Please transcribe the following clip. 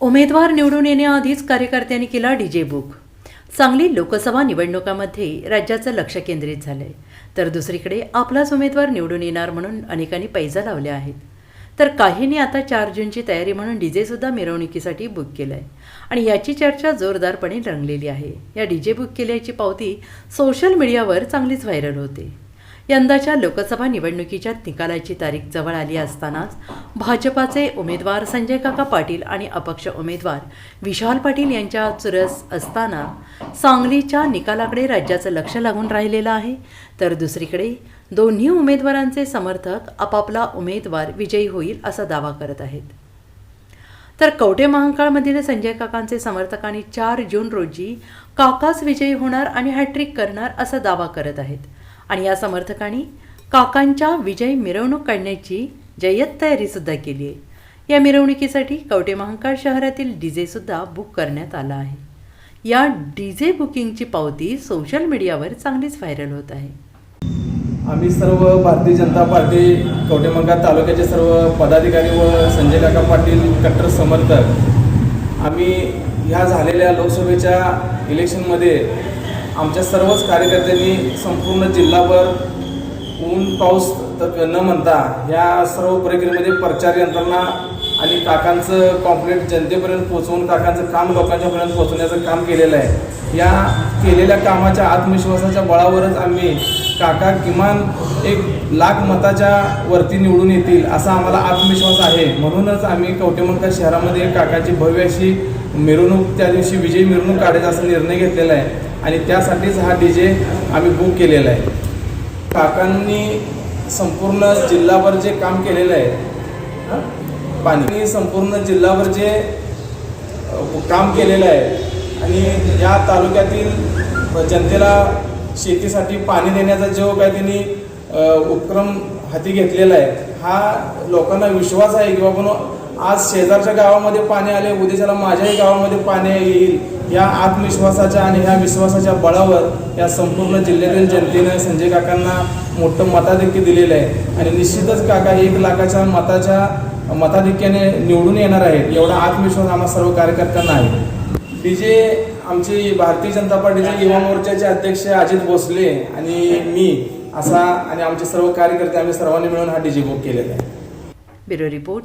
उमेदवार निवडून येण्याआधीच कार्यकर्त्यांनी केला डीजे बुक. सांगली लोकसभा निवडणुकामध्ये राज्याचं लक्ष केंद्रित झालं आहे तर दुसरीकडे आपलाच उमेदवार निवडून येणार म्हणून अनेकांनी पैजा लावल्या आहेत. तर काहींनी आता चार जूनची तयारी म्हणून डीजे सुद्धा मिरवणुकीसाठी बुक केलं आहे आणि याची चर्चा जोरदारपणे रंगलेली आहे. या डीजे बुक केल्याची पावती सोशल मीडियावर चांगलीच व्हायरल होते. यंदाच्या लोकसभा निवडणुकीच्या निकालाची तारीख जवळ आली असतानाच भाजपाचे उमेदवार संजय काका पाटील आणि अपक्ष उमेदवार विशाल पाटील यांच्या चुरस असताना सांगलीच्या निकालाकडे राज्याचं लक्ष लागून राहिलेलं आहे. तर दुसरीकडे दोन्ही उमेदवारांचे समर्थक आपापला उमेदवार विजयी होईल असा दावा करत आहेत. तर कवटे महांकाळमधील संजय काकांचे समर्थकांनी चार जून रोजी काकाच विजयी होणार आणि हॅट्रिक करणार असा दावा करत आहेत. आणि या समर्थकांनी काकांच्या विजय मिरवणूक काढण्याची जय्यत तयारीसुद्धा केली आहे. या मिरवणुकीसाठी कवटे महांकाळ शहरातील डी सुद्धा बुक करण्यात आला आहे. या डी जे बुकिंगची पावती सोशल मीडियावर चांगलीच व्हायरल होत आहे. आम्ही सर्व भारतीय जनता पार्टी कवटेमंगा तालुक्याचे सर्व पदाधिकारी व संजय काका पाटील कट्टर समर्थक आम्ही ह्या झालेल्या लोकसभेच्या इलेक्शनमध्ये आमच्या सर्वच कार्यकर्त्यांनी संपूर्ण जिल्हाभर ऊन पाऊस तर न म्हणता या सर्व प्रक्रियेमध्ये प्रचार यंत्रणा आणि काकांचं कॉम्प्लेट जनतेपर्यंत पोहोचवून काकांचं काम लोकांच्यापर्यंत पोहोचवण्याचं काम केलेलं आहे. या केलेल्या कामाच्या आत्मविश्वासाच्या बळावरच आम्ही काका किमान एक लाख मताच्या वरती निवडून येतील असा आम्हाला आत्मविश्वास आहे. म्हणूनच आम्ही कवटेमंका शहरामध्ये काकाची भव्य अशी मिरवणूक त्या दिवशी विजयी मिरवणूक काढायचा असा निर्णय घेतलेला आहे. आणि त्यासाठीच हा डी जे आम्ही बुक केलेला आहे. काकांनी संपूर्ण जिल्हाभर जे काम केलेलं आहे पाणी संपूर्ण जिल्हाभर जे काम केलेलं आहे आणि या तालुक्यातील जनतेला शेतीसाठी पाणी देण्याचा जो काय त्यांनी उपक्रम हाती घेतलेला आहे हा लोकांना विश्वास आहे की बाबा आज शेजारच्या गावामध्ये पाणी आले उद्याच्याला माझ्याही गावामध्ये पाणी येईल. या आत्मविश्वासाच्या आणि ह्या विश्वासाच्या बळावर या संपूर्ण जिल्ह्यातील जनतेनं संजय काकांना मोठं मताधिक्य दिलेलं आहे. आणि निश्चितच काका एक लाखाच्या मताच्या मताधिक्याने निवडून येणार आहेत. एवढा आत्मविश्वास आम्हा सर्व कार्यकर्त्यांना आहे. डी जे आमचे भारतीय जनता पार्टीचे युवा मोर्चाचे अध्यक्ष अजित भोसले आणि मी असा आणि आमचे सर्व कार्यकर्ते आम्ही सर्वांनी मिळून हा डी जे बुक केलेला आहे. Bureau report.